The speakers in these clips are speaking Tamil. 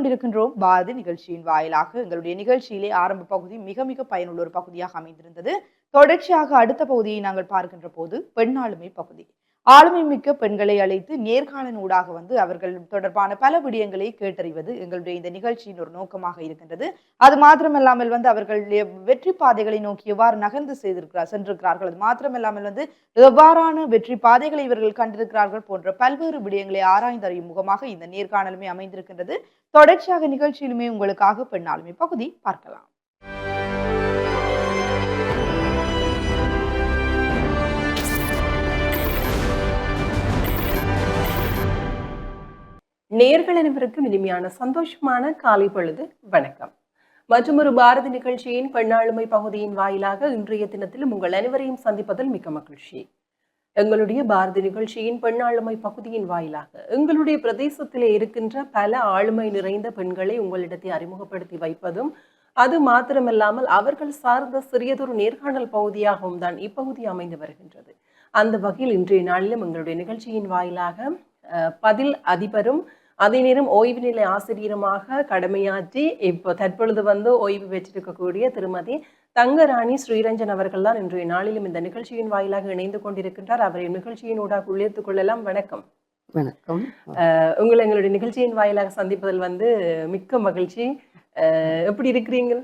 கொண்டிருக்கின்றோம். பாரதி நிகழ்ச்சியின் வாயிலாக எங்களுடைய நிகழ்ச்சியிலே ஆரம்ப பகுதி மிக மிக பயனுள்ள ஒரு பகுதியாக அமைந்திருந்தது. தொடர்ச்சியாக அடுத்த பகுதியை நாங்கள் பார்க்கின்ற போது பெண்ணாளுமை பகுதி. ஆளுமை மிக்க பெண்களை அழைத்து நேர்காணல் ஊடாக வந்து அவர்கள் தொடர்பான பல விடயங்களை கேட்டறிவது எங்களுடைய இந்த நிகழ்ச்சியின் ஒரு நோக்கமாக இருக்கின்றது. அது மாத்திரமல்லாமல் வந்து அவர்கள் வெற்றி பாதைகளை நோக்கி எவ்வாறு நகர்ந்து செய்திருக்கிறார் சென்றிருக்கிறார்கள். அது மாத்திரமல்லாமல் வந்து எவ்வாறான வெற்றி பாதைகளை இவர்கள் கண்டிருக்கிறார்கள் போன்ற பல்வேறு விடயங்களை ஆராய்ந்தறியும் முகமாக இந்த நேர்காணலுமே அமைந்திருக்கின்றது. தொடர்ச்சியாக நிகழ்ச்சியிலுமே உங்களுக்காக பெண்ணாளுமை பகுதி பார்க்கலாம். நேர்கள் அனைவருக்கும் இனிமையான சந்தோஷமான காலை பொழுது. வணக்கம். மற்றொரு பாரதி நிகழ்ச்சியின் பெண்ணாளுமை பகுதியின் வாயிலாக இன்றைய தினத்திலும் உங்கள் அனைவரையும் சந்திப்பதில் மிக்க மகிழ்ச்சி. எங்களுடைய பாரதி நிகழ்ச்சியின் பெண்ணாளுமை பகுதியின் வாயிலாக எங்களுடைய பிரதேசத்திலே இருக்கின்ற பல ஆளுமை நிறைந்த பெண்களை உங்களிடத்தை அறிமுகப்படுத்தி வைப்பதும் அது மாத்திரமல்லாமல் அவர்கள் சார்ந்த சிறியதொரு நேர்காணல் பகுதியாகவும் தான் இப்பகுதி அமைந்து வருகின்றது. அந்த வகையில் இன்றைய நாளிலும் எங்களுடைய நிகழ்ச்சியின் வாயிலாக பதில் அதிபரும் அதே நேரம் ஓய்வு நிலை ஆசிரியருமாக கடமையாற்றி இப்போ தற்பொழுது வந்து ஓய்வு பெற்றிருக்கக்கூடிய திருமதி தங்கராணி ஸ்ரீரஞ்சன் அவர்கள் தான் இன்றைய நாளிலும் இந்த நிகழ்ச்சியின் வாயிலாக இணைந்து கொண்டிருக்கின்றார். அவரை நிகழ்ச்சியின் ஊடாக உள்ளிருத்துக் கொள்ளலாம். வணக்கம். வணக்கம். உங்களை எங்களுடைய நிகழ்ச்சியின் வாயிலாக சந்திப்பதில் வந்து மிக்க மகிழ்ச்சி. அஹ், எப்படி இருக்கிறீங்க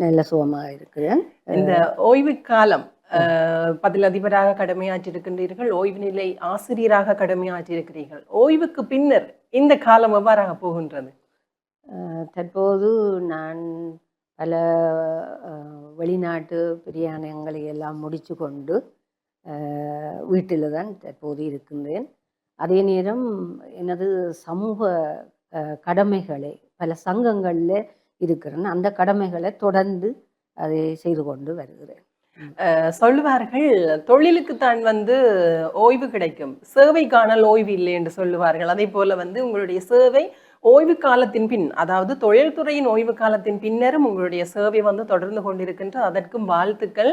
நல்ல சுகமாக இருக்கிறேன். இந்த ஓய்வு காலம் பதிலதிபராக பதில் அதிபராக கடமையாற்றிருக்கின்றீர்கள் ஓய்வு நிலை ஆசிரியராக கடமையாற்றிருக்கிறீர்கள். ஓய்வுக்கு பின்னர் இந்த காலம் எவ்வாறாக போகின்றது? தற்போது நான் பல வெளிநாட்டு பிரயாணங்களை எல்லாம் முடித்து கொண்டு வீட்டில் தான் தற்போது இருக்கின்றேன். அதே நேரம் எனது சமூக கடமைகளை பல சங்கங்களில் இருக்கிறேன். அந்த கடமைகளை தொடர்ந்து அதை செய்து கொண்டு வருகிறேன். சொல்லுவார்கள் தொழிலுக்கு தான் வந்து ஓய்வு கிடைக்கும். சேவைக்கான ஓய்வு இல்லை என்று சொல்லுவார்கள். அதே போல வந்து உங்களுடைய சேவை ஓய்வு காலத்தின் பின் அதாவது தொழில்துறையின் ஓய்வு காலத்தின் பின்னரும் உங்களுடைய சேவை வந்து தொடர்ந்து கொண்டிருக்கின்ற அதற்கும் வாழ்த்துக்கள்.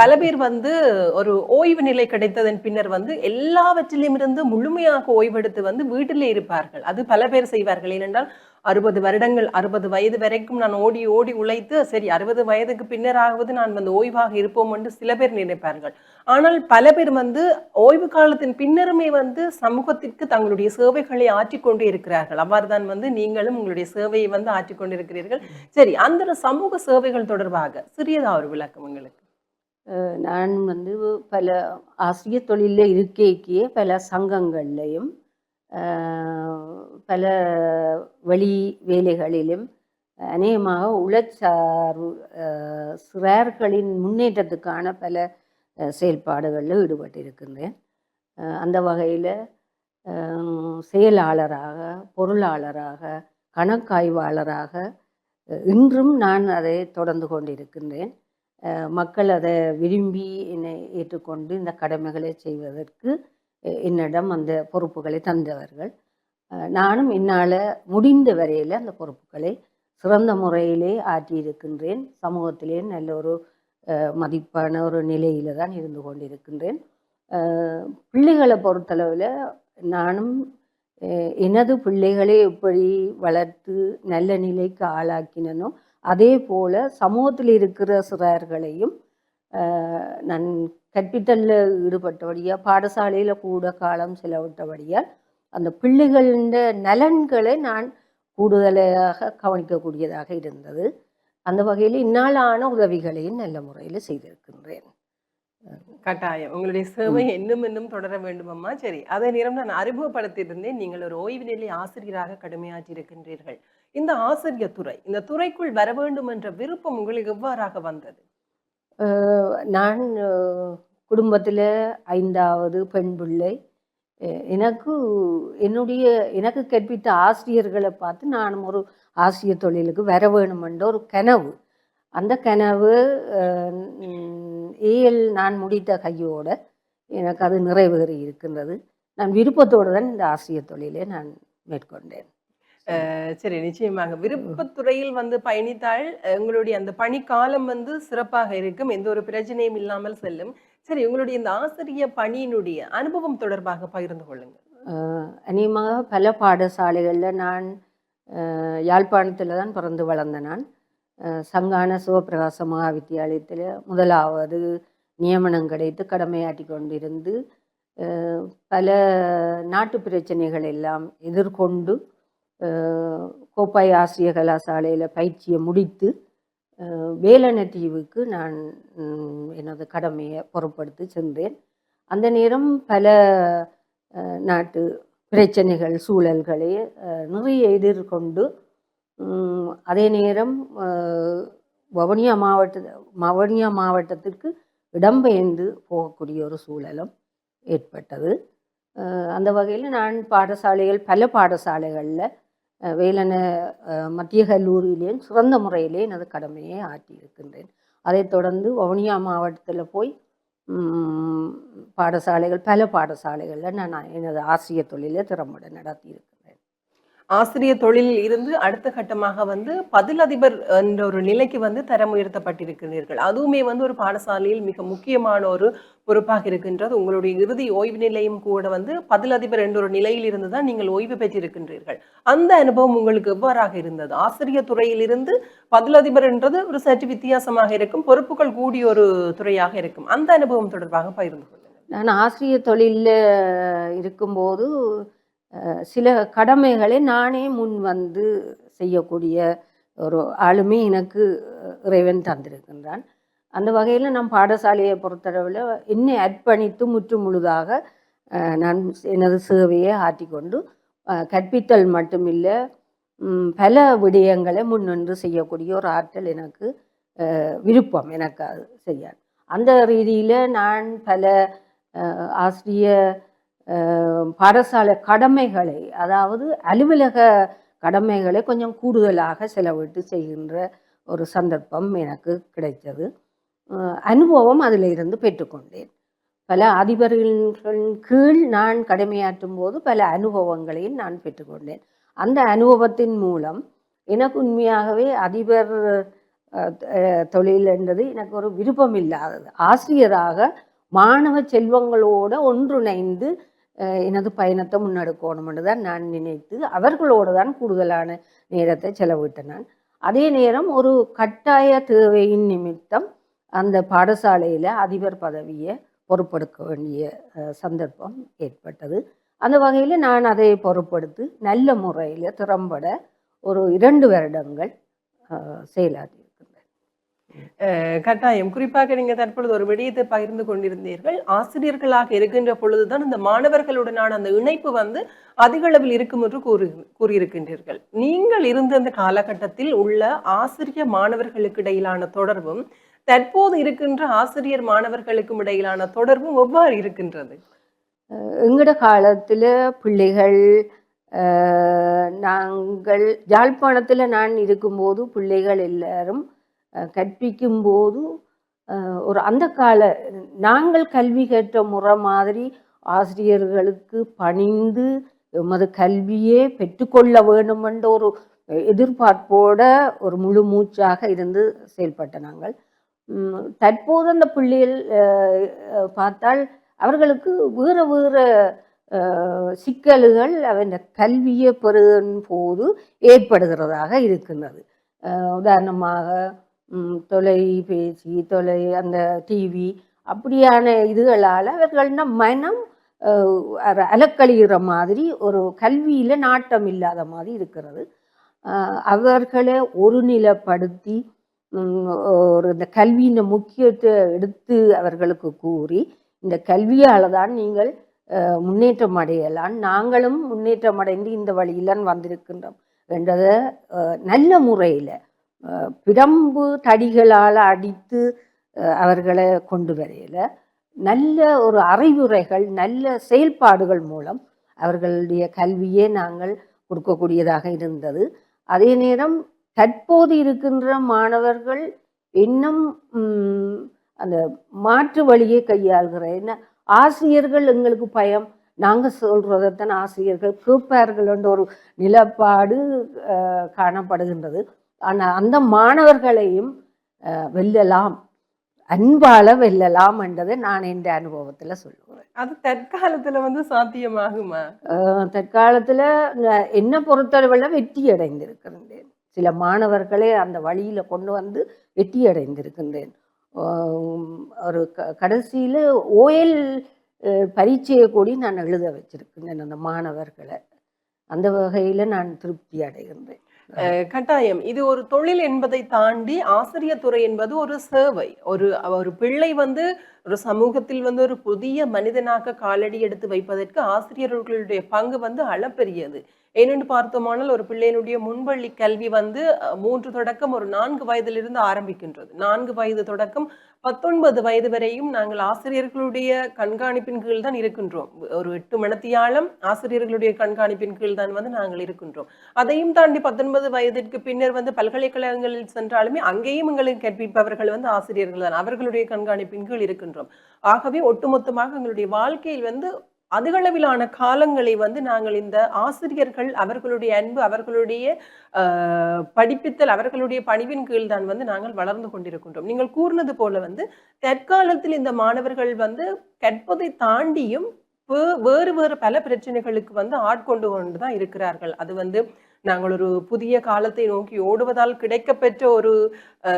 பல பேர் வந்து ஒரு ஓய்வு நிலை கிடைத்ததன் பின்னர் வந்து எல்லாவற்றிலும் இருந்து முழுமையாக ஓய்வெடுத்து வந்து வீட்டிலே இருப்பார்கள். அது பல பேர் செய்வார்கள். ஏனென்றால் அறுபது வருடங்கள் அறுபது வயது வரைக்கும் நான் ஓடி ஓடி உழைத்து சரி அறுபது வயதுக்கு பின்னராவது நான் வந்து ஓய்வாக இருப்போம் என்று சில பேர் நினைப்பார்கள். ஆனால் பல பேர் வந்து ஓய்வு காலத்தின் பின்னருமே வந்து சமூகத்திற்கு தங்களுடைய சேவைகளை ஆற்றிக்கொண்டே இருக்கிறார்கள். அவ்வாறு தான் வந்து நீங்களும் உங்களுடைய சேவையை வந்து ஆற்றிக்கொண்டிருக்கிறீர்கள் சரி அந்த சமூக சேவைகள் தொடர்பாக சிறியதாக ஒரு விளக்கம் உங்களுக்கு? நான் வந்து பல ஆசிரியர் தொழிலில் இருக்கைக்கே பல சங்கங்கள்லையும் பல வழி வேலைகளிலும் அநேகமாக உளச்சார்பு சிறார்களின் முன்னேற்றத்துக்கான பல செயல்பாடுகளில் ஈடுபட்டிருக்கின்றேன் அந்த வகையில் செயலாளராக பொருளாளராக கணக்காய்வாளராக இன்றும் நான் அதை தொடர்ந்து கொண்டிருக்கின்றேன். மக்கள் அதை விரும்பி என்னை ஏற்றுக்கொண்டு இந்த கடமைகளை செய்வதற்கு என்னிடம் அந்த பொறுப்புகளை தந்தவர்கள். நானும் என்னால் முடிந்த வரையில் அந்த பொறுப்புகளை சிறந்த முறையிலே ஆற்றியிருக்கின்றேன். சமூகத்திலே நல்ல ஒரு மதிப்பான ஒரு நிலையில தான் இருந்து கொண்டிருக்கின்றேன். பிள்ளைகளை பொறுத்தளவில் நானும் எனது பிள்ளைகளை எப்படி வளர்த்து நல்ல நிலைக்கு ஆளாக்கினனோ அதே போல் சமூகத்தில் இருக்கிற சிறார்களையும் நான் கற்பித்தலில் ஈடுபட்டபடியாக பாடசாலையில் கூட காலம் செலவிட்டபடியால் அந்த பிள்ளைகளின் நலன்களை நான் கூடுதலாக கவனிக்கக்கூடியதாக இருந்தது. அந்த வகையில் இந்நாளான உதவிகளையும் நல்ல முறையில் செய்திருக்கின்றேன். கட்டாயம். உங்களுடைய சேவை இன்னும் இன்னும் தொடர வேண்டுமம்மா? சரி. அதே நேரம் நான் அறிமுகப்படுத்தியிருந்தேன். நீங்கள் ஒரு ஓய்வு நிலை ஆசிரியராக கடமையாற்றி இருக்கின்றீர்கள். இந்த ஆசிரியர் துறை இந்த துறைக்குள் வர வேண்டும் என்ற விருப்பம் உங்களுக்கு எவ்வாறாக வந்தது? நான் குடும்பத்தில் ஐந்தாவது பெண் பிள்ளை. எனக்கு என்னுடைய எனக்கு கற்பித்த ஆசிரியர்களை பார்த்து நானும் ஒரு ஆசிரியர் தொழிலுக்கு வர வேணுமென்ற ஒரு கனவு. அந்த கனவு ஏஎல் நான் முடித்த கையோட எனக்கு அது நிறைவேறி இருக்கின்றது. நான் விருப்பத்தோடு தான் இந்த ஆசிரியர் தொழிலை நான் மேற்கொண்டேன். சரி நிச்சயமாக. விருப்பத்துறையில் வந்து பயணித்தால் உங்களுடைய அந்த பணிக்காலம் வந்து சிறப்பாக இருக்கும். எந்த ஒரு பிரச்சனையும் இல்லாமல் செல்லும். சரி உங்களுடைய இந்த ஆசிரிய பணியினுடைய அனுபவம் தொடர்பாக பகிர்ந்து கொள்ளுங்க அஹ் அநேகமாக பல பாடசாலைகளில் நான் யாழ்ப்பாணத்தில் தான் பிறந்து வளர்ந்த நான். சங்கான சிவபிரகாச மகா வித்தியாலயத்தில் முதலாவது நியமனம் கிடைத்து கடமையாற்றி கொண்டிருந்து பல நாட்டு பிரச்சனைகள் எல்லாம் எதிர்கொண்டு கோப்பாய் ஆசிரிய கலாசாலையில் பயிற்சியை முடித்து வேலனத்தீவுக்கு தீவுக்கு நான் எனது கடமையை பொறுப்படுத்தி சென்றேன். அந்த நேரம் பல நாட்டு பிரச்சனைகள் சூழல்களை நிறைய எதிர்கொண்டு அதே நேரம் வவுனியா மாவட்ட வவுனியா மாவட்டத்திற்கு இடம்பெயர்ந்து போகக்கூடிய ஒரு சூழலும் ஏற்பட்டது. அந்த வகையில் நான் பாடசாலைகள் பல பாடசாலைகளில் வேலன மத்திய கல்லூரியிலேயும் சிறந்த முறையிலே எனது கடமையை ஆற்றியிருக்கின்றேன். அதைத் தொடர்ந்து வவுனியா மாவட்டத்தில் போய் பாடசாலைகள் பல பாடசாலைகளில் நான் எனது ஆசிரியர் தொழிலை திறம்பட நடத்தியிருக்கேன். ஆசிரியர் தொழிலில் இருந்து அடுத்த கட்டமாக வந்து பதிலதிபர் என்ற ஒரு நிலைக்கு வந்து தரம் உயர்த்தப்பட்டிருக்கிறீர்கள் அதுவுமே வந்து ஒரு பாடசாலையில் மிக முக்கியமான ஒரு பொறுப்பாக இருக்கின்றது. உங்களுடைய இறுதி ஓய்வு நிலையும் கூட வந்து பதிலதிபர் என்ற ஒரு நிலையில் இருந்து தான் நீங்கள் ஓய்வு பெற்றிருக்கின்றீர்கள். அந்த அனுபவம் உங்களுக்கு எவ்வாறாக இருந்தது? ஆசிரியர் துறையிலிருந்து பதிலதிபர் என்றது ஒரு சற்று வித்தியாசமாக இருக்கும் பொறுப்புகள் கூடிய ஒரு துறையாக இருக்கும். அந்த அனுபவம் தொடர்பாக பகிர்ந்து கொள்ளுங்கள். நான் ஆசிரியர் தொழிலில் இருக்கும்போது சில கடமைகளை நானே முன் வந்து செய்யக்கூடிய ஒரு ஆளுமே எனக்கு இறைவன் தந்திருக்கின்றான். அந்த வகையில் நான் பாடசாலையை பொறுத்தளவில் என்னை அர்ப்பணித்து முற்று முழுதாக நான் எனது சேவையை ஆற்றிக்கொண்டு கற்பித்தல் மட்டுமில்லை பல விடயங்களை முன்னின்று செய்யக்கூடிய ஒரு ஆற்றல் எனக்கு விருப்பம் எனக்கு அது செய்ய. அந்த ரீதியில் நான் பல ஆசிரியர் ஆசிரிய பாடசாலை கடமைகளை அதாவது அலுவலக கடமைகளை கொஞ்சம் கூடுதலாக செலவிட்டு செய்கின்ற ஒரு சந்தர்ப்பம் எனக்கு கிடைத்தது. அனுபவம் அதில் இருந்து பெற்றுக்கொண்டேன். பல அதிபர்களின் கீழ் நான் கடமையாற்றும் போது பல அனுபவங்களையும் நான் பெற்றுக்கொண்டேன். அந்த அனுபவத்தின் மூலம் எனக்கு உண்மையாகவே அதிபர் தொழில் என்றது எனக்கு ஒரு விருப்பம் இல்லாதது ஆசிரியராக மாணவ செல்வங்களோட ஒன்றிணைந்து எனது பயணத்தை முன்னெடுக்கணும்னு தான் நான் நினைத்து அவர்களோடு தான் கூடுதலான நேரத்தை செலவிட்டேன். நான் அதே நேரம் ஒரு கட்டாய தேவையின் நிமித்தம் அந்த பாடசாலையில் அதிபர் பதவியை பொறுப்பெடுக்க வேண்டிய சந்தர்ப்பம் ஏற்பட்டது. அந்த வகையில் நான் அதை பொறுப்படுத்தி நல்ல முறையில் திறம்பட ஒரு இரண்டு வருடங்கள் செயலாற்றி கட்டாயம். குறிப்பாக நீங்க தற்பொழுது ஒரு விடயத்தை பகிர்ந்து கொண்டிருந்தீர்கள். ஆசிரியர்களாக இருக்கின்ற பொழுதுதான் இந்த மாணவர்களுடனான அந்த இணைப்பு வந்து அதிக அளவில் இருக்கும் என்று கூறி கூறியிருக்கின்றீர்கள். நீங்கள் இருந்த அந்த காலகட்டத்தில் உள்ள ஆசிரியர் மாணவர்களுக்கு இடையிலான தொடர்பும் தற்போது இருக்கின்ற ஆசிரியர் மாணவர்களுக்கும் இடையிலான தொடர்பும் எவ்வாறு இருக்கின்றது? எங்கட காலத்தில் பிள்ளைகள் நாங்கள் யாழ்ப்பாணத்தில் நான் இருக்கும்போது பிள்ளைகள் எல்லாரும் கற்பிக்கும் போது ஒரு அந்த கால நாங்கள் கல்வி கற்ற முறை மாதிரி ஆசிரியர்களுக்கு பணிந்து எமது கல்வியே பெற்றுக்கொள்ள வேண்டுமென்ற ஒரு எதிர்பார்ப்போட ஒரு முழு மூச்சாக இருந்து செயல்பட்ட நாங்கள். தற்போது அந்த பிள்ளைகள் பார்த்தால் அவர்களுக்கு வேறு வேறு சிக்கல்கள் அவன் கல்வியை பெறும் போது ஏற்படுகிறதாக இருக்கின்றது. உதாரணமாக தொலைபேசி தொலை அந்த டிவி அப்படியான இதுகளால் அவர்கள்னா மனம் அலக்கழிகிற மாதிரி ஒரு கல்வியில் நாட்டம் இல்லாத மாதிரி இருக்கிறது. அவர்களை ஒருநிலைப்படுத்தி ஒரு இந்த கல்வியின் முக்கியத்தை எடுத்து அவர்களுக்கு கூறி இந்த கல்வியால் தான் நீங்கள் முன்னேற்றம் அடையலாம். நாங்களும் முன்னேற்றம் அடைந்து இந்த வழியில்தான் வந்திருக்கின்றோம். என்றதை நல்ல முறையில் பிரம்பு தடிகளால் அடித்து அவர்களை கொண்டு வரையில். நல்ல ஒரு அறிவுரைகள் நல்ல செயல்பாடுகள் மூலம் அவர்களுடைய கல்வியை நாங்கள் கொடுக்கக்கூடியதாக இருந்தது. அதே நேரம் தற்போது இருக்கின்ற மாணவர்கள் இன்னும் அந்த மாற்று வழியை கையாள்கிற என்ன ஆசிரியர்கள் எங்களுக்கு பயம். நாங்கள் சொல்றதைத்தான் ஆசிரியர்கள் கேட்பார்கள் என்ற ஒரு நிலப்பாடு காணப்படுகின்றது. ஆனால் அந்த மாணவர்களையும் வெல்லலாம் அன்பால வெல்லலாம் என்றதை நான் என்ற அனுபவத்துல சொல்லுவேன். அது தற்காலத்துல வந்து சாத்தியமாகுமா? தற்காலத்துல என்னை பொறுத்தளவில் வெற்றி அடைந்திருக்கின்றேன். சில மாணவர்களை அந்த வழியில கொண்டு வந்து வெற்றி அடைந்திருக்கின்றேன். ஒரு க கடைசியில் ஓஎல் பரீட்சையை கூடி நான் எழுத வச்சிருக்கின்றேன் அந்த மாணவர்களை. அந்த வகையில நான் திருப்தி அடைகின்றேன். கட்டாயம். இது ஒரு தொழில் என்பதை தாண்டி ஆசிரியர் துறை என்பது ஒரு சேவை. ஒரு ஒரு பிள்ளை வந்து ஒரு சமூகத்தில் வந்து ஒரு புதிய மனிதனாக காலடி எடுத்து வைப்பதற்கு ஆசிரியர்களுடைய பங்கு வந்து அளப்பெரியது. ஏனென்று பார்த்தோமானால் ஒரு பிள்ளையினுடைய முன்பள்ளி கல்வி வந்து மூன்று தொடக்கம் ஒரு நான்கு வயதிலிருந்து ஆரம்பிக்கின்றது. நான்கு வயது தொடக்கம் பத்தொன்பது வயது வரையும் நாங்கள் ஆசிரியர்களுடைய கண்காணிப்பின் கீழ் தான் இருக்கின்றோம். ஒரு எட்டு மணத்தியாலம் ஆசிரியர்களுடைய கண்காணிப்பின் கீழ் தான் வந்து நாங்கள் இருக்கின்றோம். அதையும் தாண்டி பத்தொன்பது வயதிற்கு பின்னர் வந்து பல்கலைக்கழகங்களில் சென்றாலுமே அங்கேயும் எங்களுக்கு கற்பிப்பவர்கள் வந்து ஆசிரியர்கள் தான். அவர்களுடைய கண்காணிப்பின் கீழ் இருக்கின்றோம். ஆகவே ஒட்டுமொத்தமாக எங்களுடைய வாழ்க்கையில் வந்து அதிகளவிலான காலங்களை வந்து நாங்கள் இந்த ஆசிரியர்கள் அவர்களுடைய அன்பு அவர்களுடைய படிப்பித்தல் அவர்களுடைய பணிவின் கீழ் தான் வந்து நாங்கள் வளர்ந்து கொண்டிருக்கின்றோம். நீங்கள் கூறினது போல வந்து தற்காலத்தில் இந்த மாணவர்கள் வந்து கற்பதை தாண்டியும் வேறு வேறு பல பிரச்சனைகளுக்கு வந்து ஆட்கொண்டு கொண்டு தான் இருக்கிறார்கள். அது வந்து நாங்கள் ஒரு புதிய காலத்தை நோக்கி ஓடுவதால் கிடைக்கப்பெற்ற ஒரு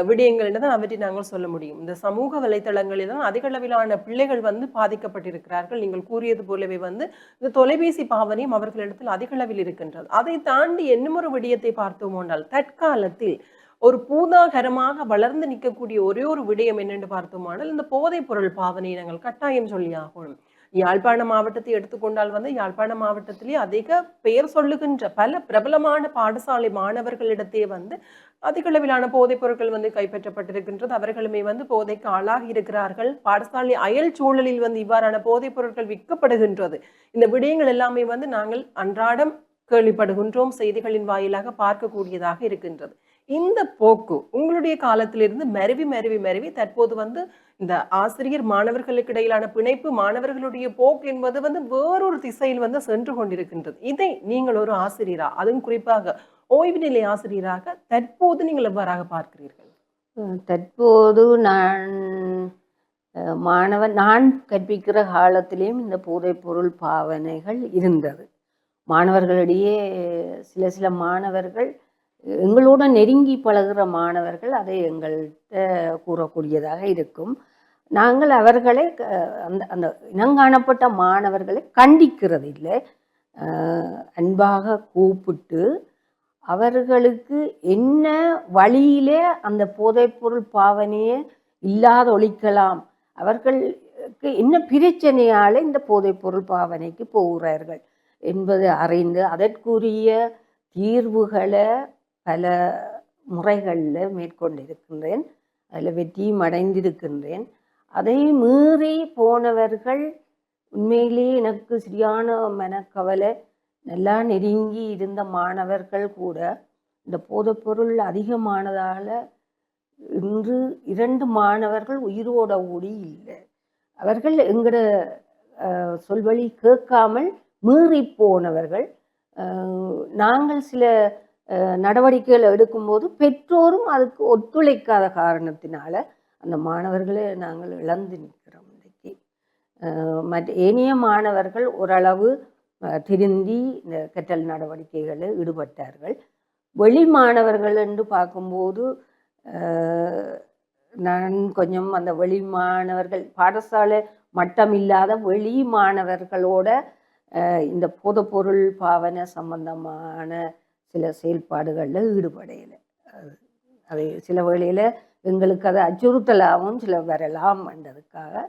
விடயங்கள் தான் அவற்றை நாங்கள் சொல்ல முடியும். இந்த சமூக வலைத்தளங்களில் தான் அதிக அளவிலான பிள்ளைகள் வந்து பாதிக்கப்பட்டிருக்கிறார்கள். நீங்கள் கூறியது போலவே வந்து இந்த தொலைபேசி பாவனையும் அவர்களிடத்தில் அதிக அளவில் இருக்கின்றது. அதை தாண்டி என்னமொரு ஒரு விடயத்தை பார்த்தோமோனால் தற்காலத்தில் ஒரு பூதாகரமாக வளர்ந்து நிற்கக்கூடிய ஒரே ஒரு விடயம் என்னென்று பார்த்தோமானால் இந்த போதைப் பொருள் பாவனையை நாங்கள் கட்டாயம் சொல்லி ஆகணும். யாழ்ப்பாண மாவட்டத்தை எடுத்துக்கொண்டால் வந்து யாழ்ப்பாண மாவட்டத்திலே அதிக பெயர் சொல்லுகின்ற பல பிரபலமான பாடசாலை மாணவர்களிடத்தே வந்து அதிக அளவிலான போதைப் பொருட்கள் வந்து கைப்பற்றப்பட்டிருக்கின்றது. அவர்களுமே வந்து போதைக்கு ஆளாகி இருக்கிறார்கள். பாடசாலை அயல் சூழலில் வந்து இவ்வாறான போதைப் பொருட்கள் விற்கப்படுகின்றது. இந்த விடயங்கள் எல்லாமே வந்து நாங்கள் அன்றாடம் கேள்விப்படுகின்றோம். செய்திகளின் வாயிலாக பார்க்கக்கூடியதாக இருக்கின்றது. இந்த போக்கு உங்களுடைய காலத்திலிருந்து மருவி மருவி மருவி தற்போது வந்து இந்த ஆசிரியர் மாணவர்களுக்கு இடையிலான பிணைப்பு மாணவர்களுடைய போக்கு என்பது வந்து வேறொரு திசையில் வந்து சென்று கொண்டிருக்கின்றது. இதை நீங்கள் ஒரு ஆசிரியரா அதுவும் குறிப்பாக ஓய்வு நிலை ஆசிரியராக தற்போது நீங்கள் எவ்வாறாக பார்க்கிறீர்கள்? தற்போது நான் மாணவன் நான் கற்பிக்கிற காலத்திலேயும் இந்த போதைப்பொருள் பாவனைகள் இருந்தது. மாணவர்களிடையே சில சில மாணவர்கள் எங்களோட நெருங்கி பழகிற மாணவர்கள் அதை எங்கள்கிட்ட கூறக்கூடியதாக இருக்கும். நாங்கள் அவர்களை க- அந்த அந்த இனங்காணப்பட்ட மாணவர்களை கண்டிக்கிறது இல்லை அன்பாக கூப்பிட்டு அவர்களுக்கு என்ன வழியிலே அந்த போதைப்பொருள் பாவனையை இல்லாத ஒழிக்கலாம் அவர்களுக்கு என்ன பிரச்சனையால் இந்த போதைப்பொருள் பாவனைக்கு போகிறார்கள் என்பதை அறிந்து அதற்குரிய தீர்வுகளை பல முறைகளில் மேற்கொண்டிருக்கின்றேன். அதில் வெற்றியும் அடைந்திருக்கின்றேன். அதை மீறி போனவர்கள் உண்மையிலேயே எனக்கு சரியான மனக்கவலை நல்லா நெருங்கி இருந்த மாணவர்கள் கூட இந்த போதைப்பொருள் அதிகமானதால் இன்று இரண்டு மாணவர்கள் உயிரோட ஓடி இல்லை. அவர்கள் எங்கட சொல்வழி கேட்காமல் மீறி போனவர்கள். நாங்கள் சில நடவடிக்கைகள் எடுக்கும்போது பெற்றோரும் அதுக்கு ஒத்துழைக்காத காரணத்தினால அந்த மாணவர்களை நாங்கள் இழந்து நிற்கிறோம் இன்றைக்கு மற்ற ஏனைய மாணவர்கள் ஓரளவு திருந்தி இந்த கற்றல் நடவடிக்கைகளில் ஈடுபட்டார்கள். வெளி மாணவர்கள் என்று பார்க்கும்போது நான் கொஞ்சம் அந்த வெளி மாணவர்கள் பாடசாலை மட்டம் இல்லாத வெளி மாணவர்களோட இந்த போதைப்பொருள் பாவனை சம்பந்தமான சில செயல்பாடுகளில் ஈடுபடையலை. அது சில வேளையில் எங்களுக்கு அது அச்சுறுத்தலாகவும் சில வரலாம் என்றதுக்காக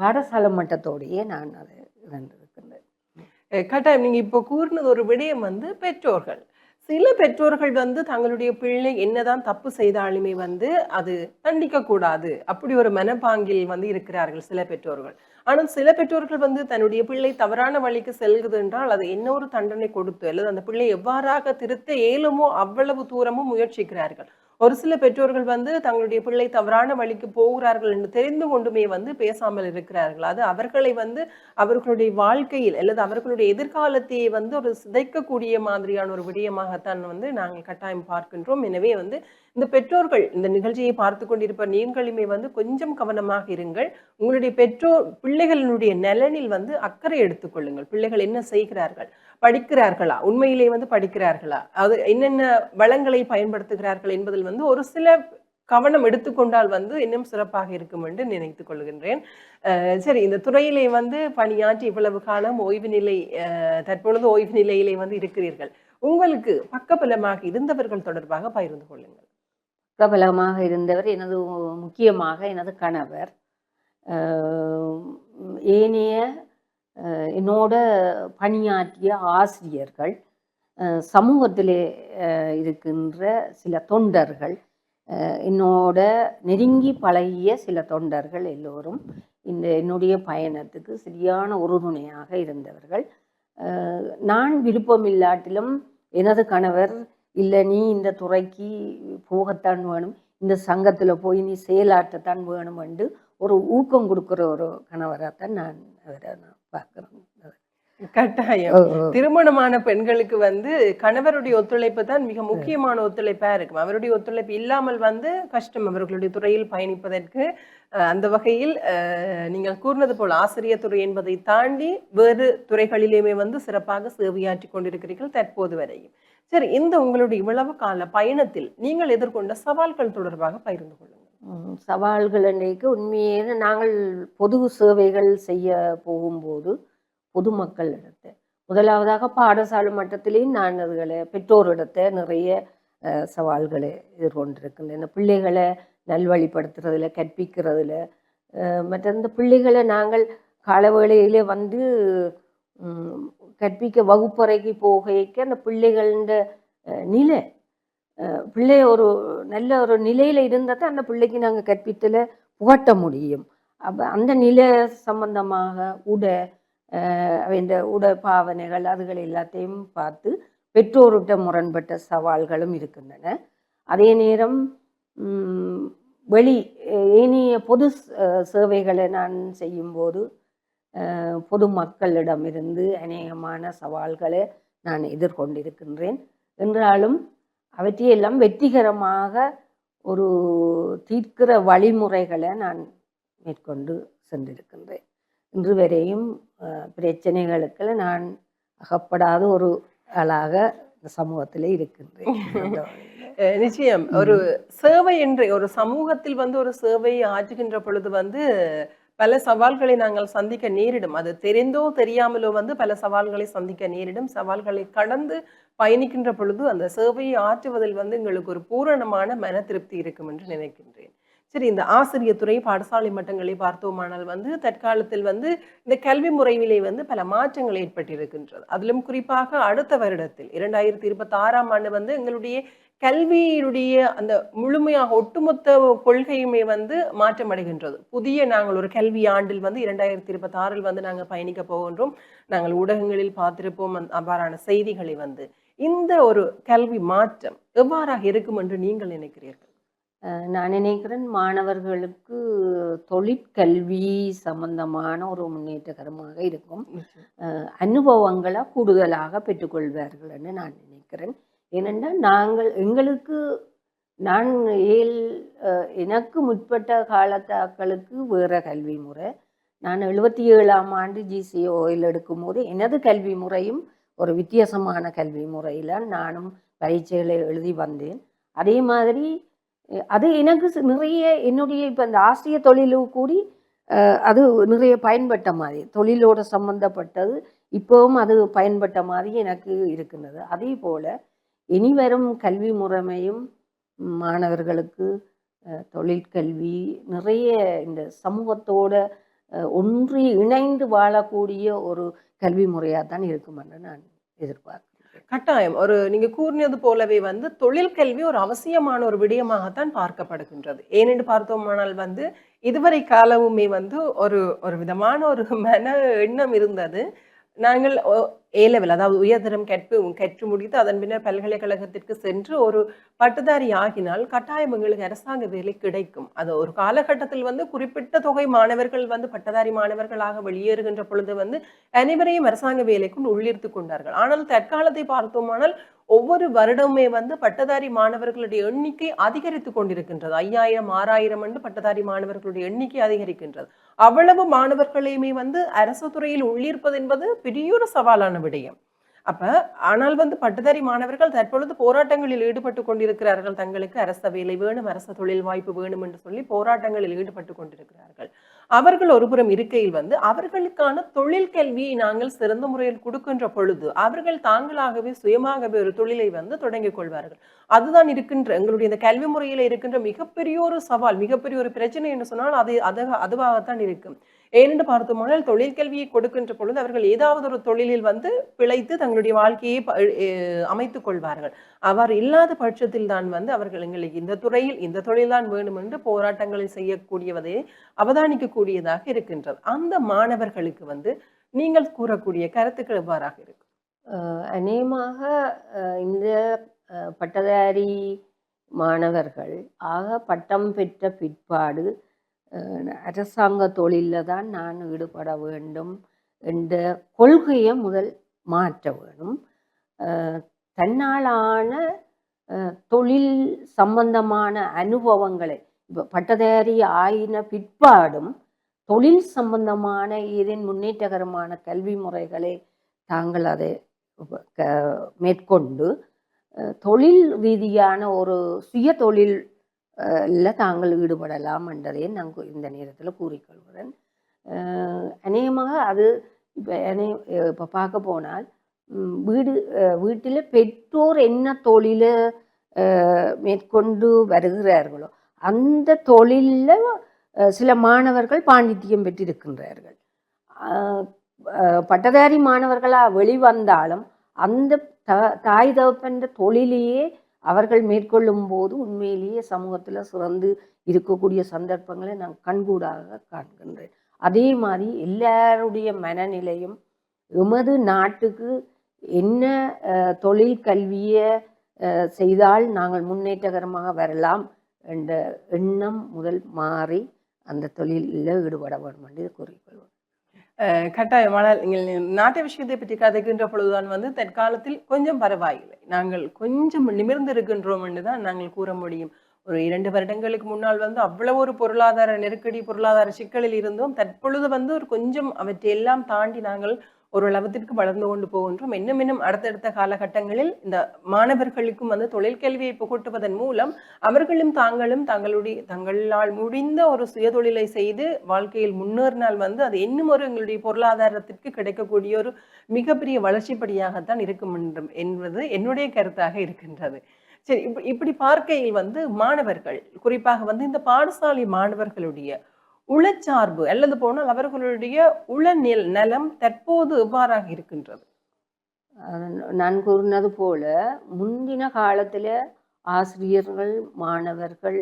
பாடசாலை மட்டத்தோடையே நான் அதை இருந்திருக்கின்றேன் கட்டாயம் நீங்கள் இப்போ கூறினது ஒரு விடயம் வந்து பெற்றோர்கள். சில பெற்றோர்கள் வந்து தங்களுடைய பிள்ளை என்னதான் தப்பு செய்தாலுமே வந்து அது தண்டிக்க கூடாது அப்படி ஒரு மனப்பாங்கில் வந்து இருக்கிறார்கள் சில பெற்றோர்கள். ஆனால் சில பெற்றோர்கள் வந்து தன்னுடைய பிள்ளை தவறான வழிக்கு செல்குது என்றால் அது என்ன ஒரு தண்டனை கொடுத்து அல்லது அந்த பிள்ளை எவ்வாறாக திருத்த இயலுமோ அவ்வளவு தூரமும் முயற்சிக்கிறார்கள். ஒரு சில பெற்றோர்கள் வந்து தங்களுடைய பிள்ளை தவறான வழிக்கு போகிறார்கள் என்று தெரிந்து கொண்டுமே வந்து பேசாமல் இருக்கிறார்கள். அது அவர்களை வந்து அவர்களுடைய வாழ்க்கையில் அல்லது அவர்களுடைய எதிர்காலத்தையே வந்து ஒரு சிதைக்கக்கூடிய மாதிரியான ஒரு விடயமாகத்தான் வந்து நாங்கள் கட்டாயம் பார்க்கின்றோம். எனவே வந்து இந்த பெற்றோர்கள் இந்த நிகழ்ச்சியை பார்த்து கொண்டிருப்ப நீங்களுமே வந்து கொஞ்சம் கவனமாக இருங்கள். உங்களுடைய பெற்றோர் பிள்ளைகளினுடைய நலனில் வந்து அக்கறை எடுத்துக்கொள்ளுங்கள் பிள்ளைகள் என்ன செய்கிறார்கள்? படிக்கிறார்களா? உண்மையிலே வந்து படிக்கிறார்களா? அது என்னென்ன வளங்களை பயன்படுத்துகிறார்கள் என்பதில் வந்து ஒரு சில கவனம் எடுத்துக்கொண்டால் வந்து இன்னும் சிறப்பாக இருக்கும் என்று நினைத்துக் கொள்கின்றேன். சரி இந்த துறையிலே வந்து பணியாற்றி இவ்வளவு காலம் ஓய்வு நிலை அஹ் தற்பொழுது ஓய்வு நிலையிலே வந்து இருக்கிறீர்கள். உங்களுக்கு பக்கபலமாக இருந்தவர்கள் தொடர்பாக பகிர்ந்து கொள்ளுங்கள். பிரபலமாக இருந்தவர் எனது முக்கியமாக எனது கணவர். ஏனைய என்னோட பணியாற்றிய ஆசிரியர்கள் சமூகத்திலே இருக்கின்ற சில தொண்டர்கள் என்னோட நெருங்கி பழகிய சில தொண்டர்கள் எல்லோரும் இந்த என்னுடைய பயணத்துக்கு சரியான உறுதுணையாக இருந்தவர்கள். நான் நான் விருப்பமில்லாட்டிலும் எனது கணவர் இல்லை நீ இந்த துறைக்கு போகத்தான் வேணும் இந்த சங்கத்தில் போய் நீ செயலாற்றத்தான் வேணும் என்று ஒரு ஊக்கம் கொடுக்குற ஒரு கணவராகத்தான் நான் அவரை நான் பார்க்குறேன் கட்டாயம். திருமணமான பெண்களுக்கு வந்து கணவருடைய ஒத்துழைப்பு தான் மிக முக்கியமான ஒத்துழைப்பா இருக்கும். அவருடைய ஒத்துழைப்பு இல்லாமல் வந்து கஷ்டம். அவர்களுடைய துறையில் பயணிப்பதற்கு அந்த வகையில் நீங்கள் கூறினது போல் ஆசிரியர் துறை என்பதை தாண்டி வேறு துறைகளிலுமே வந்து சிறப்பாக சேவையாற்றி கொண்டிருக்கிறீர்கள் தற்போது வரையும். சரி இந்த உங்களுடைய இவ்வளவு கால பயணத்தில் நீங்கள் எதிர்கொண்ட சவால்கள் தொடர்பாக பகிர்ந்து கொள்ளுங்கள். சவால்கள் அன்றைக்கு உண்மையாக நாங்கள் பொது சேவைகள் செய்ய போகும்போது பொதுமக்களிடத்தை முதலாவதாக பாடசாலை மட்டத்திலேயும் நான் அதுகளை பெற்றோரிடத்தை நிறைய சவால்களை எதிர்கொண்டிருக்கின்றன. இந்த பிள்ளைகளை நல்வழிப்படுத்துறதுல கற்பிக்கிறதுல மற்ற இந்த பிள்ளைகளை நாங்கள் காலவேளையிலே வந்து கற்பிக்க வகுப்பறைக்கு போகைக்கு அந்த பிள்ளைகளின் நிலை பிள்ளை ஒரு நல்ல ஒரு நிலையில் இருந்தால் தான் அந்த பிள்ளைக்கு நாங்கள் கற்பித்தல புகட்ட முடியும். அப்போ அந்த நிலை சம்பந்தமாக உடை இந்த உடை பாவனைகள் அதுகள் எல்லாத்தையும் பார்த்து பெற்றோர்கிட்ட முரண்பட்ட சவால்களும் இருக்கின்றன. அதே நேரம் வெளி ஏனைய பொது சேவைகளை நான் செய்யும்போது பொது மக்களிடமிருந்து அநேகமான சவால்களை நான் எதிர்கொண்டிருக்கின்றேன். என்றாலும் அவற்றையெல்லாம் வெற்றிகரமாக ஒரு தீர்க்கிற வழிமுறைகளை நான் மேற்கொண்டு சென்றிருக்கின்றேன். இன்று வரையும் பிரச்சனைகளுக்கு நான் அகப்படாத ஒரு ஆளாக இந்த சமூகத்தில் இருக்கின்றேன். நிச்சயம். ஒரு சேவை என்ற ஒரு சமூகத்தில் வந்து ஒரு சேவையை ஆற்றுகின்ற பொழுது வந்து பல சவால்களை நாங்கள் சந்திக்க நேரிடும். அது தெரிந்தோ தெரியாமலோ வந்து பல சவால்களை சந்திக்க நேரிடும். சவால்களை கடந்து பயணிக்கின்ற பொழுது அந்த சேவையை ஆற்றுவதில் வந்து எங்களுக்கு ஒரு பூரணமான மன திருப்தி இருக்கும் என்று நினைக்கின்றேன். சரி இந்த ஆசிரியர் துறை பாடசாலை மட்டங்களை பார்த்தோமானால் வந்து தற்காலத்தில் வந்து இந்த கல்வி முறையிலே வந்து பல மாற்றங்கள் ஏற்பட்டிருக்கின்றது. அதிலும் குறிப்பாக அடுத்த வருடத்தில் இரண்டாயிரத்தி இருபத்தி ஆறாம் ஆண்டு வந்து எங்களுடைய கல்வியினுடைய அந்த முழுமையாக ஒட்டுமொத்த கொள்கையுமே வந்து மாற்றமடைகின்றது. புதிய நாங்கள் ஒரு கல்வி ஆண்டில் வந்து இரண்டாயிரத்தி இருபத்தி ஆறில் வந்து நாங்கள் பயணிக்க போகின்றோம். நாங்கள் ஊடகங்களில் பார்த்திருப்போம் அவ்வாறான செய்திகளை வந்து. இந்த ஒரு கல்வி மாற்றம் எவ்வாறாக இருக்கும் என்று நீங்கள் நினைக்கிறீர்கள்? நான் நினைக்கிறேன் மாணவர்களுக்கு தொழிற்கல்வி சம்பந்தமான ஒரு முன்னேற்றகரமாக இருக்கும். அனுபவங்களை கூடுதலாக பெற்றுக்கொள்வார்கள் என்று நான் நினைக்கிறேன். ஏனென்றால் நாங்கள் எங்களுக்கு நான் ஏல் எனக்கு முற்பட்ட காலத்தாக்களுக்கு வேறு கல்வி முறை. நான் எழுபத்தி ஏழாம் ஆண்டு ஜிசிஓயில் எடுக்கும்போது எனது கல்வி முறையும் ஒரு வித்தியாசமான கல்வி முறையில் நானும் பரீட்சைகளை எழுதி வந்தேன். அதே மாதிரி அது எனக்கு நிறைய என்னுடைய இப்போ இந்த ஆசிரியர் தொழிலு கூடி அது நிறைய பயன்பட்ட மாதிரி தொழிலோட சம்மந்தப்பட்டது இப்போவும் அது பயன்பட்ட மாதிரி எனக்கு இருக்கின்றது. அதே போல் இனி வரும் கல்வி முறைமையும் மாணவர்களுக்கு தொழிற்கல்வி நிறைய இந்த சமூகத்தோட ஒன்றி இணைந்து வாழக்கூடிய ஒரு கல்வி முறையாக தான் இருக்கும் என்று நான் எதிர்பார்க்கிறேன். கட்டாயம். ஒரு நீங்க கூறினது போலவே வந்து தொழில் கல்வி ஒரு அவசியமான ஒரு விடயமாகத்தான் பார்க்கப்படுகின்றது. ஏனென்று பார்த்தோமானால் வந்து இதுவரை காலமுமே வந்து ஒரு ஒரு விதமான ஒரு மன எண்ணம் இருந்தது. நாங்கள் ஏ லெவல் அதாவது உயர்தரம் கற்பு கற்று முடித்து அதன் பின்னர் பல்கலைக்கழகத்திற்கு சென்று ஒரு பட்டதாரி ஆகினால் கட்டாயம் எங்களுக்கு அரசாங்க வேலை கிடைக்கும். அது ஒரு காலகட்டத்தில் வந்து குறிப்பிட்ட தொகை மாணவர்கள் வந்து பட்டதாரி மாணவர்களாக வெளியேறுகின்ற பொழுது வந்து அனைவரையும் அரசாங்க வேலைக்குள் உள்ளிருத்து கொண்டார்கள். ஆனால் தற்காலத்தை பார்த்தோமானால் ஒவ்வொரு வருடமுமே வந்து பட்டதாரி மாணவர்களுடைய எண்ணிக்கை அதிகரித்து கொண்டிருக்கின்றது. ஐயாயிரம் ஆறாயிரம் என்று பட்டதாரி மாணவர்களுடைய எண்ணிக்கை அதிகரிக்கின்றது. அவ்வளவு மாணவர்களையுமே வந்து அரசு துறையில் உள்ளிருப்பது என்பது பெரிய ஒரு சவாலான விடயம். அப்ப ஆனால் வந்து பட்டதாரி மாணவர்கள் தற்பொழுது போராட்டங்களில் ஈடுபட்டு கொண்டிருக்கிறார்கள். தங்களுக்கு அரச வேலை வேணும் அரச தொழில் வாய்ப்பு வேணும் என்று சொல்லி போராட்டங்களில் ஈடுபட்டு கொண்டிருக்கிறார்கள். அவர்கள் ஒருபுறம் இருக்கையில் வந்து அவர்களுக்கான தொழில் கல்வியை நாங்கள் சிறந்த முறையில் கொடுக்கின்ற பொழுது அவர்கள் தாங்களாகவே சுயமாகவே ஒரு தொழிலை வந்து தொடங்கிக் கொள்வார்கள். அதுதான் இருக்கின்ற எங்களுடைய இந்த கல்வி முறையில் இருக்கின்ற மிகப்பெரிய ஒரு சவால் மிகப்பெரிய ஒரு பிரச்சனை என்று சொன்னால் அது அது அதுவாகத்தான் இருக்கும். ஏனென்று பார்த்தோமானால் தொழில் கல்வியை கொடுக்கின்ற பொழுது அவர்கள் ஏதாவது ஒரு தொழிலில் வந்து பிழைத்து தங்களுடைய வாழ்க்கையை ப- அமைத்துக் கொள்வார்கள். அவர் இல்லாத பட்சத்தில் தான் வந்து அவர்கள் எங்களுக்கு இந்த துறையில் இந்த தொழில் தான் வேணும் என்று போராட்டங்களை செய்யக்கூடியவதை அவதானிக்கக்கூடியதாக இருக்கின்றது. அந்த மாணவர்களுக்கு வந்து நீங்கள் கூறக்கூடிய கருத்துக்கள் எவ்வாறாக இருக்கும் அநேகமாக இந்த பட்டதாரி மாணவர்கள் ஆக பட்டம் பெற்ற பிற்பாடு அரசாங்க தொழிலில் தான் நான் ஈடுபட வேண்டும் என்ற கொள்கையை முதல் மாற்ற வேணும். தன்னாலான தொழில் சம்பந்தமான அனுபவங்களை இப்போ பட்டதாரி ஆயின பிற்பாடும் தொழில் சம்பந்தமான ஏதேன் முன்னேற்றகரமான கல்வி முறைகளை தாங்கள் அதை க- மேற்கொண்டு தொழில் ரீதியான ஒரு சுய தொழில் இல்லை தாங்கள் ஈடுபடலாம் என்றதை நான் இந்த நேரத்தில் கூறிக்கொள்கிறேன். அநேகமாக அது இப்போ இப்போ பார்க்க போனால் வீடு வீட்டில் பெற்றோர் என்ன தொழிலை மேற்கொண்டு வருகிறார்களோ அந்த தொழிலில் சில மாணவர்கள் பாண்டித்தியம் பெற்றிருக்கின்றார்கள். பட்டதாரி மாணவர்களாக வெளிவந்தாலும் அந்த த தாய் தகப்பன்ற தொழிலையே அவர்கள் மேற்கொள்ளும் போது உண்மையிலேயே சமூகத்தில் சிறந்து இருக்கக்கூடிய சந்தர்ப்பங்களை நான் கண்கூடாக காண்கின்றேன். அதே மாதிரி எல்லாருடைய மனநிலையும் எமது நாட்டுக்கு என்ன தொழில் கல்வியை செய்தால் நாங்கள் முன்னேற்றகரமாக வரலாம் என்ற எண்ணம் முதல் மாறி அந்த தொழிலில் ஈடுபட வேண்டும் என்று கூறிக்கொள்வோம். கட்டாயமான நாட்டிய நீங்கள் விஷயத்தை பற்றி கதைக்கின்ற பொழுதுதான் வந்து தற்காலத்தில் கொஞ்சம் பரவாயில்லை. நாங்கள் கொஞ்சம் நிமிர்ந்து இருக்கின்றோம் என்று தான் நாங்கள் கூற முடியும். ஒரு இரண்டு வருடங்களுக்கு முன்னால் வந்து அவ்வளவு ஒரு பொருளாதார நெருக்கடி பொருளாதார சிக்கலில் இருந்தோம். தற்பொழுது வந்து ஒரு கொஞ்சம் அவற்றை எல்லாம் தாண்டி நாங்கள் ஒரு அளவத்திற்கு வளர்ந்து கொண்டு போகின்றோம். இன்னும் இன்னும் அடுத்தடுத்த காலகட்டங்களில் இந்த மாணவர்களுக்கும் வந்து தொழிற்கல்வியை புகட்டுவதன் மூலம் அவர்களும் தாங்களும் தங்களுடைய தங்களால் முடிந்த ஒரு சுயதொழிலை செய்து வாழ்க்கையில் முன்னேறினால் வந்து அது இன்னும் ஒரு எங்களுடைய பொருளாதாரத்திற்கு கிடைக்கக்கூடிய ஒரு மிகப்பெரிய வளர்ச்சிப்படியாகத்தான் இருக்கும் என்றும் என்பது என்னுடைய கருத்தாக இருக்கின்றது. சரி இப்படி பார்க்கையில் வந்து மாணவர்கள் குறிப்பாக வந்து இந்த பாடசாலை மாணவர்களுடைய உளச்சார்பு அல்லது போனால் அவர்களுடைய உளநில் நலம் தற்போது எவ்வாறாக இருக்கின்றது? நான் கூறினது போல முந்தின காலத்தில் ஆசிரியர்கள் மாணவர்கள்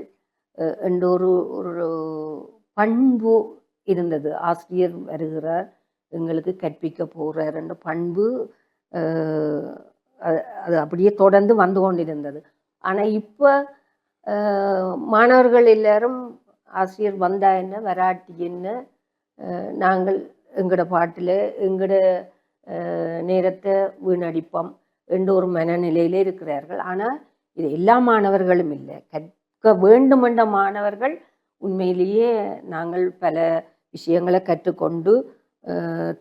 என்ற ஒரு ஒரு பண்பு இருந்தது. ஆசிரியர் வருகிறார் எங்களுக்கு கற்பிக்க போகிறார் என்ற பண்பு அது அது அப்படியே தொடர்ந்து வந்து கொண்டிருந்தது. ஆனால் இப்போ மாணவர்கள் எல்லாரும் ஆசிரியர் வந்தா என்ன வராட்டி என்ன நாங்கள் எங்களோட பாட்டில் எங்களோட நேரத்தை வீணடிப்போம் என்ற ஒரு மனநிலையிலே இருக்கிறார்கள். ஆனால் இது எல்லா மாணவர்களும் இல்லை. கற்க வேண்டுமென்ற மாணவர்கள் உண்மையிலேயே நாங்கள் பல விஷயங்களை கற்றுக்கொண்டு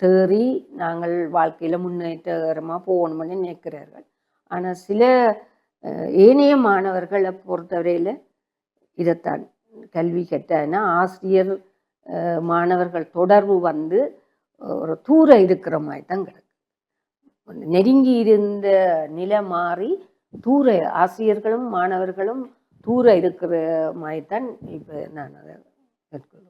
தேறி நாங்கள் வாழ்க்கையில் முன்னேற்றகரமாக போகணும்னு நினைக்கிறார்கள். ஆனால் சில ஏனைய மாணவர்களை பொறுத்தவரையில் இதைத்தான். கல்வி கெட்டனா ஆசிரியர் மாணவர்கள் தொடர்பு வந்து ஒரு தூரம் இருக்கிற மாதிரி தான் கிடக்கு. நெருங்கி இருந்த நிலை மாறி தூர ஆசிரியர்களும் மாணவர்களும் தூர இருக்கிற மாதிரி தான் இப்போ நான் அதை மேற்கொள்வேன்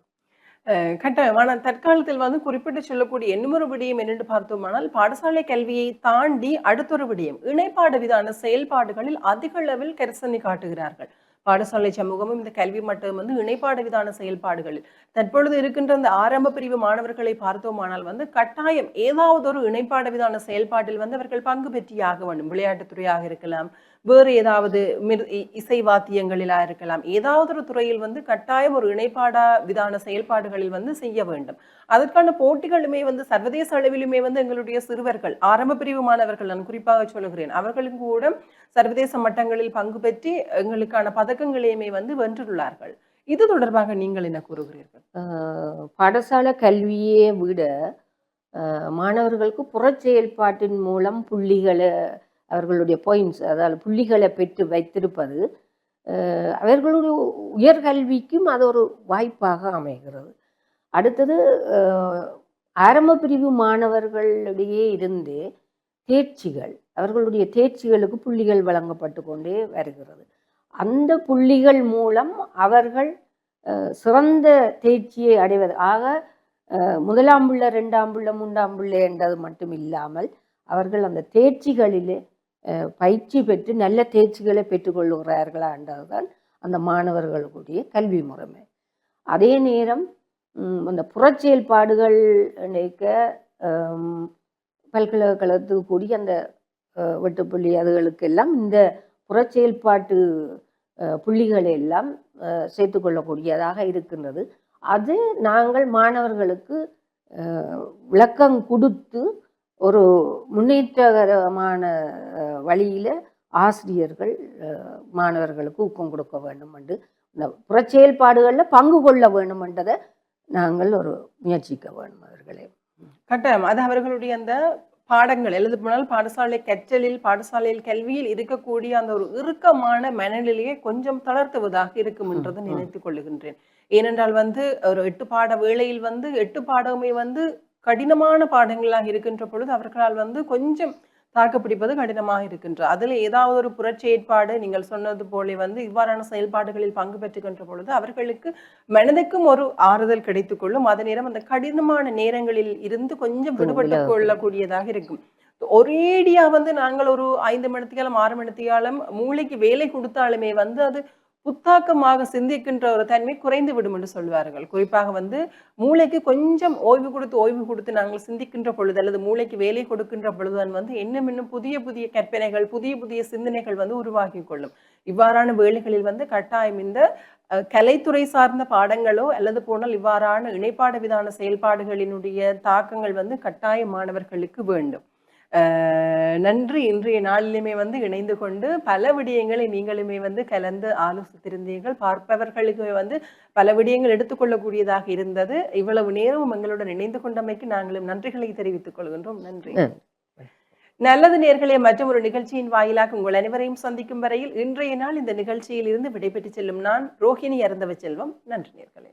அஹ் கட்டாயம் ஆனால் தற்காலத்தில் வந்து குறிப்பிட்டு சொல்லக்கூடிய இன்னொரு விடயம் என்னென்று பார்த்தோமானால் பாடசாலை கல்வியை தாண்டி அடுத்தொரு விடயம் இணைப்பாடு விதான செயல்பாடுகளில் அதிக அளவில் கரிசனை காட்டுகிறார்கள். பாடசாலை சமூகமும் இந்த கல்வி மட்டமும் வந்து இணைப்பாட விதான செயல்பாடுகளில். தற்பொழுது இருக்கின்ற அந்த ஆரம்ப பிரிவு மாணவர்களை பார்த்தோமானால் வந்து கட்டாயம் ஏதாவது ஒரு இணைப்பாட விதான செயல்பாட்டில் வந்து அவர்கள் பங்கு பெற்றியாக வேண்டும். விளையாட்டுத்துறையாக இருக்கலாம் வேறு ஏதாவது இ- இசை வாத்தியங்களிலா இருக்கலாம். ஏதாவது ஒரு துறையில் வந்து கட்டாயம் ஒரு இணைப்பாடா விதான செயல்பாடுகளில் வந்து செய்ய வேண்டும். அதற்கான போட்டிகளுமே வந்து சர்வதேச அளவிலுமே வந்து எங்களுடைய சிறுவர்கள் ஆரம்ப பிரிவு மாணவர்கள் நான் குறிப்பாக சொல்லுகிறேன். அவர்களும் கூட சர்வதேச மட்டங்களில் பங்கு பெற்று எங்களுக்கான பதக்கங்களையுமே வந்து வென்றுள்ளார்கள். இது தொடர்பாக நீங்கள் என்ன கூறுகிறீர்கள்? பாடசாலை கல்வியை விட மாணவர்களுக்கு புற செயல்பாட்டின் மூலம் புள்ளிகளை அவர்களுடைய பாயிண்ட்ஸ் அதாவது புள்ளிகளை பெற்று வைத்திருப்பது அவர்களுடைய உயர்கல்விக்கும் அது ஒரு வாய்ப்பாக அமைகிறது. அடுத்தது ஆரம்ப பிரிவு மாணவர்களிடையே இருந்து தேர்ச்சிகள் அவர்களுடைய தேர்ச்சிகளுக்கு புள்ளிகள் வழங்கப்பட்டு கொண்டே வருகிறது. அந்த புள்ளிகள் மூலம் அவர்கள் சிறந்த தேர்ச்சியை அடைவது. ஆக முதலாம் புள்ள ரெண்டாம் புள்ள மூன்றாம் புள்ள என்றது மட்டும் இல்லாமல் அவர்கள் அந்த தேர்ச்சிகளிலே பயிற்சி பெற்று நல்ல தேர்ச்சிகளை பெற்றுக்கொள்ளுகிறார்களா என்றதுதான் அந்த மாணவர்களுடைய கல்வி முறைமை. அதே நேரம் அந்த புறச்செயல்பாடுகள் நினைக்க பல்கலைக்கழகத்துக்கு கூடிய அந்த வெட்டுப்புள்ளி அதுகளுக்கெல்லாம் இந்த புறச்செயல்பாட்டு புள்ளிகளை எல்லாம் சேர்த்துக்கொள்ளக்கூடியதாக இருக்கின்றது. அது நாங்கள் மாணவர்களுக்கு விளக்கம் கொடுத்து ஒரு முன்னேற்றகரமான வழியில ஆசிரியர்கள் மாணவர்களுக்கு ஊக்கம் கொடுக்க வேண்டும் என்று இந்த புறச்செயல்பாடுகளில் பங்கு கொள்ள வேண்டும் என்றதை நாங்கள் ஒரு முயற்சிக்க வேண்டும் அவர்களே. கட்டாயம். அது அவர்களுடைய அந்த பாடங்கள் எழுத போனால் பாடசாலை கற்றலில் பாடசாலையில் கல்வியில் இருக்கக்கூடிய அந்த ஒரு இறுக்கமான மனநிலையை கொஞ்சம் தளர்த்துவதாக இருக்கும் என்றதை. நினைத்துக் கொள்ளுகின்றேன் ஏனென்றால் வந்து ஒரு எட்டு பாட வேளையில் வந்து எட்டு பாடமே வந்து கடினமான பாடங்களாக இருக்கின்ற பொழுது அவர்களால் வந்து கொஞ்சம் தாக்குப்பிடிப்பது கடினமாக இருக்கின்ற அதில் ஏதாவது ஒரு புறச்செயற்பாடு நீங்கள் சொன்னது போல வந்து இவ்வாறான செயல்பாடுகளில் பங்கு பெற்றுகின்ற பொழுது அவர்களுக்கு மனதுக்கும் ஒரு ஆறுதல் கிடைத்துக் கொள்ளும் அதே நேரம் அந்த கடினமான நேரங்களில் இருந்து கொஞ்சம் விடுபட்டு. கொள்ளக்கூடியதாக இருக்கும் ஒரேடியா வந்து நாங்கள் ஒரு ஐந்து மணித்தியாலம் ஆறு மணித்தியாலம் மூளைக்கு வேலை கொடுத்தாலுமே வந்து அது புத்தாக்கமாக சிந்திக்கின்ற ஒரு தன்மை குறைந்து விடும் என்று சொல்வார்கள். குறிப்பாக வந்து மூளைக்கு கொஞ்சம் ஓய்வு கொடுத்து ஓய்வு கொடுத்து நாங்கள் சிந்திக்கின்ற பொழுது அல்லது மூளைக்கு வேலை கொடுக்கின்ற பொழுதுதான் வந்து இன்னும் இன்னும் புதிய புதிய கற்பனைகள் புதிய புதிய சிந்தனைகள் வந்து உருவாகி கொள்ளும். இவ்வாறான வேலைகளில் வந்து கட்டாயம் இந்த கலைத்துறை சார்ந்த பாடங்களோ அல்லது போனால் இவ்வாறான இணைப்பாட விதான செயல்பாடுகளினுடைய தாக்கங்கள் வந்து கட்டாய மாணவர்களுக்கு வேண்டும். நன்றி. இன்றைய நாளிலுமே வந்து இணைந்து கொண்டு பல விடயங்களை நீங்களுமே வந்து கலந்து ஆலோசித்திருந்தீர்கள். பார்ப்பவர்களுக்கு வந்து பல விடயங்கள் எடுத்துக்கொள்ளக்கூடியதாக இருந்தது. இவ்வளவு நேரம் எங்களுடன் இணைந்து கொண்டமைக்கு நாங்களும் நன்றிகளை தெரிவித்துக் கொள்கின்றோம். நன்றி. நல்லது நேர்களே மற்றும் ஒரு நிகழ்ச்சியின் வாயிலாக உங்கள் அனைவரையும் சந்திக்கும் வரையில் இன்றைய நாள் இந்த நிகழ்ச்சியில் இருந்து விடைபெற்று செல்லும் நான் ரோஹிணி அருந்தவ செல்வம். நன்றி நேர்களே.